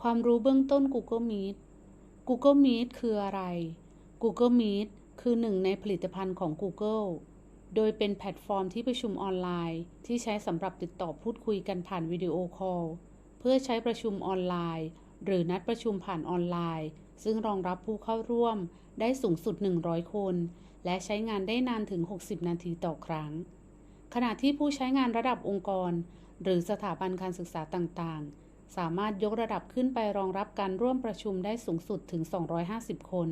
ความรู้เบื้องต้น Google Meet Google Meet คืออะไร Google Meet คือหนึ่งในผลิตภัณฑ์ของ Google โดยเป็นแพลตฟอร์มที่ประชุมออนไลน์ ที่ใช้สำหรับติดต่อพูดคุยกันผ่านวิดีโอคอล เพื่อใช้ประชุมออนไลน์ หรือนัดประชุมผ่านออนไลน์ ซึ่งรองรับผู้เข้าร่วมได้สูงสุด 100 คน และใช้งานได้นานถึง 60 นาทีต่อครั้ง ขณะที่ผู้ใช้งานระดับองค์กร หรือสถาบันการศึกษาต่างๆ สามารถยกระดับขึ้นไปรองรับการร่วมประชุมได้สูงสุดถึง 250 คน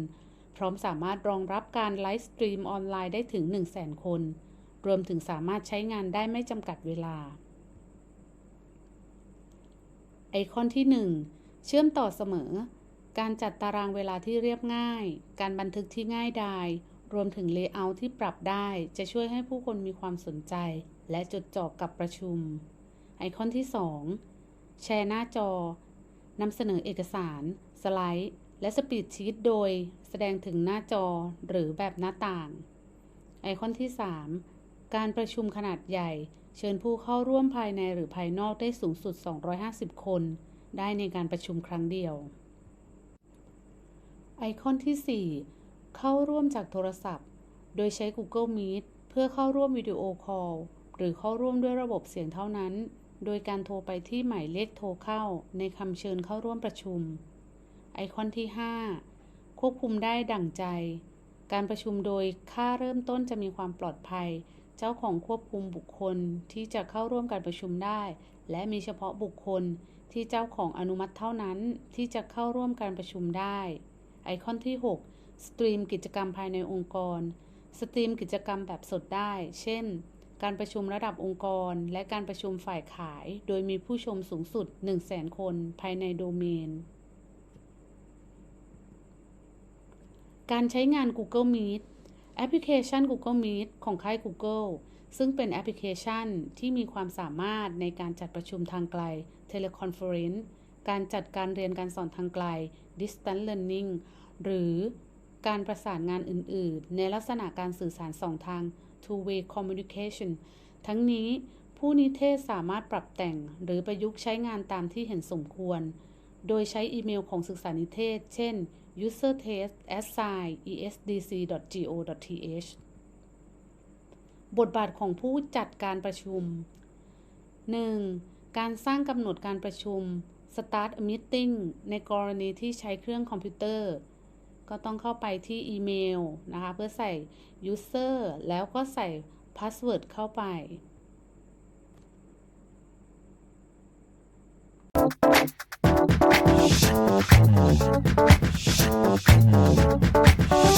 พร้อมสามารถรองรับการไลฟ์สตรีมออนไลน์ได้ถึง 100,000 คน รวมถึงสามารถใช้งานได้ไม่จำกัดเวลา ไอคอนที่ 1 เชื่อมต่อเสมอ การจัดตารางเวลาที่เรียบง่าย การบันทึกที่ง่ายดาย รวมถึงเลเยอร์ที่ปรับได้จะช่วยให้ผู้คนมีความสนใจ และจดจ่อกับประชุม ไอคอนที่ 2 แชร์หน้าจอนำเสนอเอกสาร สไลด์ และสปีดชีตโดยแสดงถึงหน้าจอหรือแบบหน้าต่าง ไอคอนที่ 3 การประชุมขนาดใหญ่ เชิญผู้เข้าร่วมภายในหรือภายนอกได้สูงสุด 250 คน ได้ในการประชุมครั้งเดียว ไอคอนที่ 4 เข้าร่วมจากโทรศัพท์ โดยใช้ Google Meet เพื่อเข้าร่วมวิดีโอคอลหรือเข้าร่วมด้วยระบบเสียงเท่านั้น โดยการโทรไปที่หมายเลขโทรเข้าในคำเชิญเข้าร่วมประชุม ไอคอนที่ 5 ควบคุมได้ดั่งใจ การประชุมโดยค่าเริ่มต้นจะมีความปลอดภัย เจ้าของควบคุมบุคคลที่จะเข้าร่วมการประชุมได้ และมีเฉพาะบุคคลที่เจ้าของอนุมัติเท่านั้นที่จะเข้าร่วมการประชุมได้ ไอคอนที่ 6 สตรีมกิจกรรมภายในองค์กร สตรีมกิจกรรมแบบสดได้ เช่น การประชุมระดับองค์กร และการประชุมฝ่ายขาย โดยมีผู้ชมสูงสุด 100,000 คน ภายในโดเมน การใช้งาน Google Meet แอปพลิเคชัน Google Meet ของค่าย Google ซึ่งเป็นแอปพลิเคชันที่มีความสามารถในการจัดประชุมทางไกล Teleconference การจัดการเรียนการสอนทางไกล Distance Learning หรือ การประสานงานอื่น ๆ ในลักษณะการสื่อสารสองทาง Two-way Communication ทั้งนี้ผู้นิเทศสามารถปรับแต่งหรือประยุกต์ใช้งานตามที่เห็นสมควร โดยใช้อีเมลของศึกษานิเทศ เช่น usertest@esci.go.th บทบาทของผู้จัดการประชุม 1. การสร้างกำหนดการประชุม Start a meeting ในกรณีที่ใช้เครื่องคอมพิวเตอร์ ก็ต้องเข้าไปที่อีเมลนะคะ เพื่อใส่ user แล้วก็ใส่ password เข้าไป Thank.